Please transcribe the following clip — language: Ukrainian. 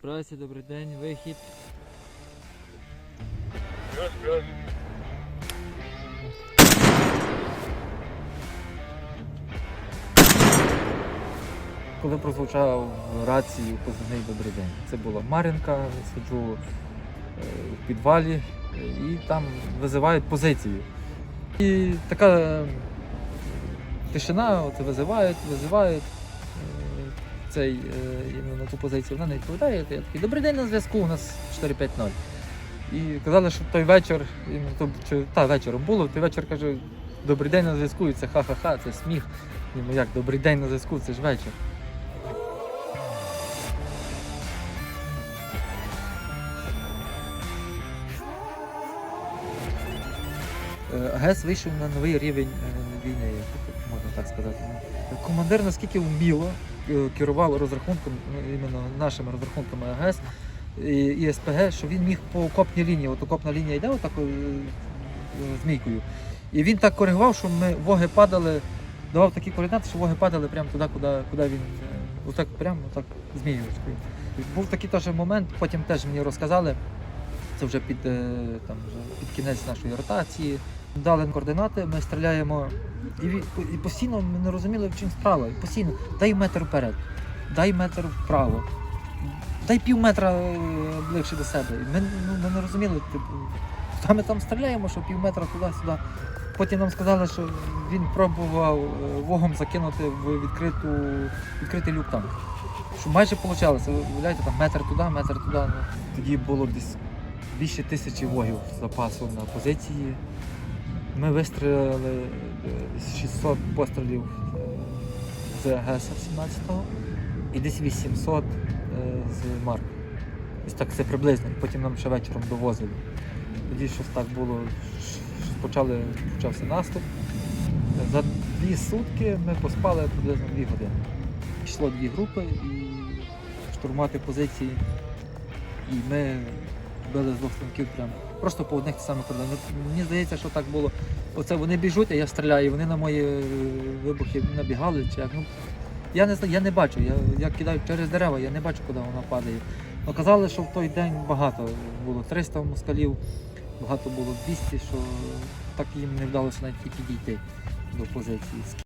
Прасі, добрий день, вихід. Плюс, плюс. Коли прозвучав в рації позивний добрий день. Це була Мар'їнка, сиджу е, в підвалі е, і там визивають позицію. І така е, тишина, от визивають, визивають цей, е, на ту позицію, вона не відповідає. Я такий, добрий день на зв'язку, у нас 450. І казали, що той вечір, то, чи, та вечором було, той вечір каже, добрий день на зв'язку, і це ха-ха-ха, це сміх. Ну як, добрий день на зв'язку, це ж вечір. Е, ГЕС вийшов на новий рівень е, війни, можна так сказати. Командир наскільки вміло керував розрахунком, ну, іменно нашими розрахунками АГС і, СПГ, що він міг по окопній лінії, от окопна лінія йде отак е, е, змійкою. І він так коригував, що ми воги падали, давав такі координати, що воги падали прямо туди, куди, куди він е, отак прямо отак зміювачкою. Був такий теж момент, потім теж мені розказали, це вже під, е, там, вже під кінець нашої ротації. Дали координати, ми стріляємо, і, і постійно ми не розуміли, в чим справа. І постійно дай метр вперед, дай метр вправо, дай пів метра е, ближче до себе. І Ми, ну, ми не розуміли, типу, та ми там стріляємо, що пів метра туди-сюди. Потім нам сказали, що він пробував е, вогом закинути в відкриту, відкритий люк там. Що майже вийшло. Ви уявляєте, там метр туди, метр туди. Ну, тоді було десь більше тисячі вогів запасу на позиції. Ми вистрілили е, 600 пострілів е, з ГЕСа 17-го і десь 800 е, з Марк. Ось так це приблизно. Потім нам ще вечором довозили. Тоді щось так було, почали, почався наступ. За дві сутки ми поспали приблизно дві години. Йшло дві групи і штурмувати позиції. І ми били з двох станків прямо. Просто по одних самих кордонах. Мені здається, що так було. Оце вони біжуть, а я стріляю, вони на мої е, вибухи набігали. Чи як. Ну, я не я не бачу. Я, я кидаю через дерева, я не бачу, куди вона падає. Ну, казали, що в той день багато було 300 москалів, багато було 200, що так їм не вдалося навіть і підійти до позиції.